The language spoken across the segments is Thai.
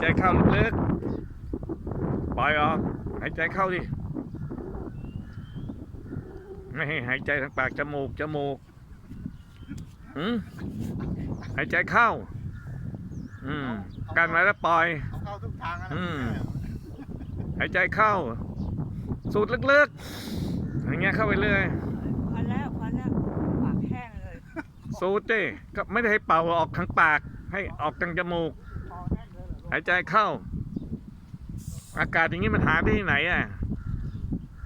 ใจเข้าลึกๆปล่อยออกหายใจเข้าดิไม่ให้หายใจทางปากจมูกจมูกหืมหายใจเข้า อืมกันไว้แล้วปล่อยเอาเข้าทุกทางนะอืม หายใจเข้า สูดลึกๆอย่างเงี้ยเข้าไปเลยพอแล้วพอแล้วปากแห้งเลย สูดดิก็ไม่ได้ให้เป่าออกทางปาก ให้ออกทางจมูกพอแห้งเลยเหรอหายใจเข้า อากาศอย่างนี้มันหาได้ที่ไหนอะ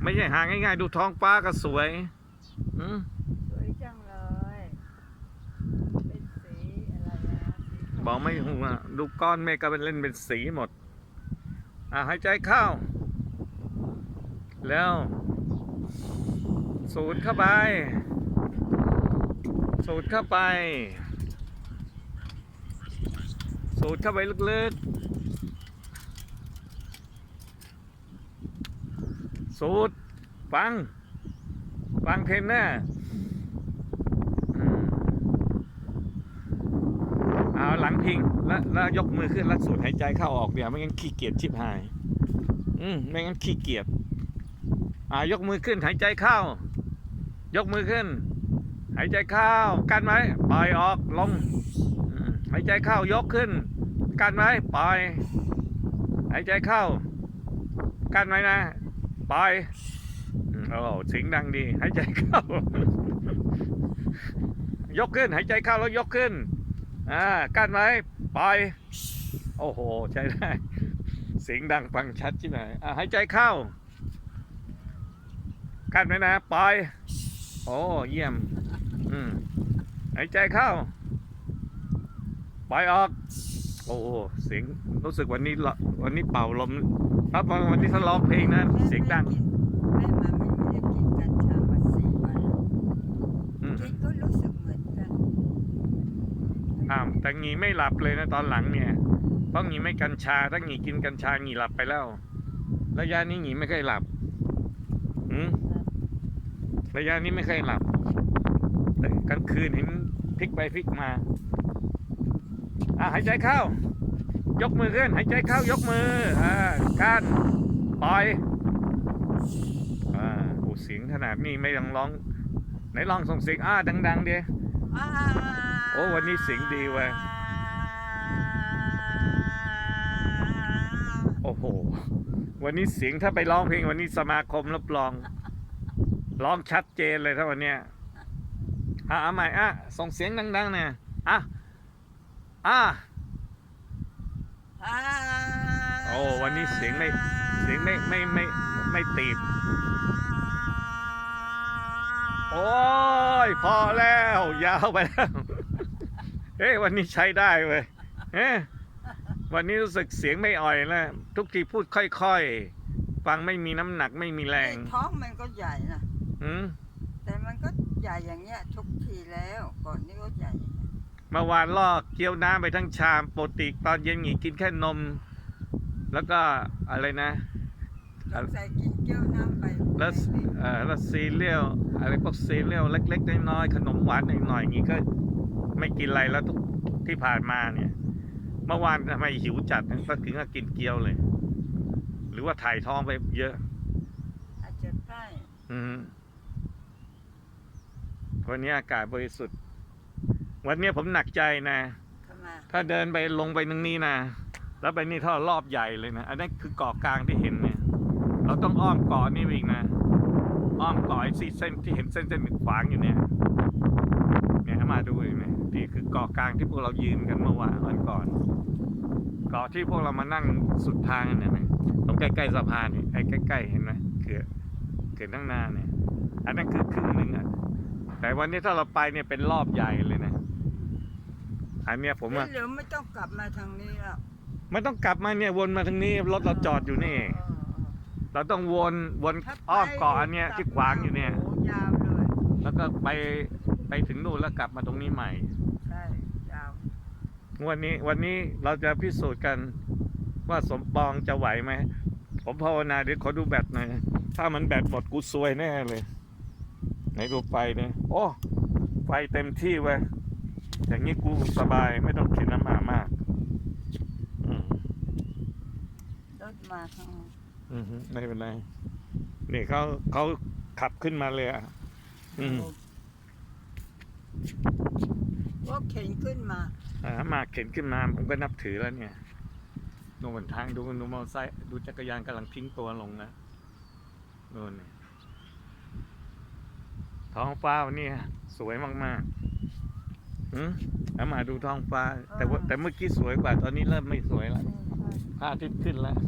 ไม่ใช่หาง่ายๆ ดูท้องฟ้าก็สวยอืมสวยจังเลย เป็นสีอะไรนะสีบอกไม่หัวดูก้อนเมฆก็เป็นเล่นเป็นสีหมด อะหายใจเข้า แล้ว สูดเข้าไป สูดเข้าไป สูดเข้าไปลึกๆ สูด ฟัง ฟังเทรนเนอร์อืมเอาหลังพิง แล้วแล้วยกมือขึ้น แล้วสูดหายใจเข้าออกเดี๋ยวไม่งั้นขี้เกียจชิบหาย อืมไม่งั้นขี้เกียจอ่ายกมือขึ้นหายใจเข้า ยกมือขึ้น หายใจเข้า กันไหมปล่อยออกลง หายใจเข้ายกขึ้น กันไหมปล่อย หายใจเข้า กันไหมนะปล่อยโอ้เสียงดังดีหายใจเข้า ยกขึ้นหายใจเข้าแล้วยกขึ้นอ่ากันไหมปล่อยโอ้โหใช้ได้เสียงดังฟังชัดที่ไหนอ่าหายใจเข้ากันไหมนะปล่อยโอ้เยี่ยมอืมหายใจเข้า ปล่อยออก โอ้เสียงรู้สึกวันนี้ละวันนี้เป่าลมครับวันนี้ถ้าร้องเพลงนะเสียงดัง แม่มาไม่ได้กินกัญชามาสี่วันแล้วอืมกินก็รู้สึกเหมือนกันอ้าวแต่งี้ไม่หลับเลยนะตอนหลังเนี่ยเพราะงี้ไม่กัญชาถ้างี้กินกัญชางี้หลับไปแล้วระยะนี้งี้ไม่เคยหลับอืมระยะนี้ไม่เคยหลับแต่กลางคืนเห็นพลิกไปพลิกมา อะหายใจเข้า ยกมือขึ้น หายใจเข้ายกมือ อ่าก้านปล่อย อ่าโอ้เสียงขนาดนี้ไม่ต้องร้อง ไหนลองส่งเสียงอ้าดังๆดิโอ้วันนี้เสียงดีเว้ยโอ้โห วันนี้เสียงถ้าไปร้องเพลงวันนี้สมาคมรับรอง ร้องชัดเจนเลยถ้าวันเนี้ยอะเอาใหม่อะส่งเสียงดังๆเนี่ยอะ อะโอ้วันนี้เสียงไม่เสียงไม่ไม่ไม่ไม่ตีบ โอ้ยพอแล้ว ยาวไปแล้ว เฮ้ยวันนี้ใช้ได้เว้ยเฮ้ยวันนี้รู้สึกเสียงไม่อ่อยแล้วทุกทีพูดค่อยๆ ฟังไม่มีน้ำหนักไม่มีแรง ท้องมันก็ใหญ่นะอืมแต่มันก็ใหญ่อย่างเงี้ยทุกทีแล้ว ก่อนนี้ก็ใหญ่อย่าง เงี้ยเมื่อวานลอกเกี๊ยวน้ำไปทั้งชามปกติตอนเย็นหงีกินแค่นม แล้วก็อะไรนะสงสัยกินเกี๊ยวน้ำไปแล้วเอ่อแล้วซีเรียลอะไรพวกซีเรียลเล็กๆน้อยๆขนมหวานหน่อยๆอย่างงี้ก็ไม่กินอะไรแล้วทุกที่ผ่านมาเนี่ย เมื่อวานทำไมหิวจัดนะก็ถึงก็กินเกี๊ยวเลย หรือว่าถ่ายท้องไปเยอะ อาจจะใช่อืมวันนี้อากาศบริสุทธิ์ วันนี้ผมหนักใจนะเข้ามาถ้าเดินไปลงไปตรงนี้นะ แล้วไปนี่ท่อรอบใหญ่เลยนะ อันนั้นคือเกาะกลางที่เห็นเนี่ย เราต้องอ้อมเกาะนี่ไปอีกนะ อ้อมเกาะไอ้สี่เส้นที่เห็นเส้นเส้นขวางอยู่เนี่ย เนี่ยให้มาดูเห็นไหมนี่คือเกาะกลางที่พวกเรายืนกันเมื่อวานวันก่อน เกาะที่พวกเรามานั่งสุดทางกันเนี่ยนะตรงใกล้ๆสะพานนี่ไอ้ใกล้ๆเห็นไหมเขื่อนเขื่อนตั้งหน้าเนี่ย อันนั้นคือครึ่งหนึ่งอะ แต่วันนี้ถ้าเราไปเนี่ยเป็นรอบใหญ่เลยนะ อันเนี้ยผมว่าเดี๋ยวไม่ต้องกลับมาทางนี้แล้วไม่ต้องกลับมาเนี่ยวนมาทางนี้รถเราจอดอยู่นี่เออเราต้องวนวนถ้าไปอ้อมเกาะอันเนี้ยที่ขวางอยู่เนี่ยโอ้ยาวเลยแล้วก็ไปไปถึงนู่นแล้วกลับมาตรงนี้ใหม่ ใช่ยาววันนี้วันนี้เราจะพิสูจน์กันว่าสมปองจะไหวไหม ผมภาวนาเดี๋ยวขอดูแบตหน่อย ถ้ามันแบตหมดกูซวยแน่เลย ไหนดูไฟเนี่ยโอ้ ไฟเต็มที่เว้ย อย่างนี้กูสบายไม่ต้องกินน้ำมามากอืมถมาข้างอือฮึไม่เป็นไรนี่เขาเขาขับขึ้นมาเลยอะอืมรถเข็นขึ้นมาอ่ามาเข็นขึ้นมาผมก็นับถือแล้วเนี่ยดูบนทางดูดูมอเตอร์ไซค์ดูจักรยานกำลังทิ้งตัวลงนะนู่นนี่ท้องฟ้าวันนี้สวยมากๆ หืมแล้วมาดูท้องฟ้า แต่ว่าแต่เมื่อกี้สวยกว่า ตอนนี้เริ่มไม่สวยแล้วพระอาทิตย์ขึ้นแล้วเ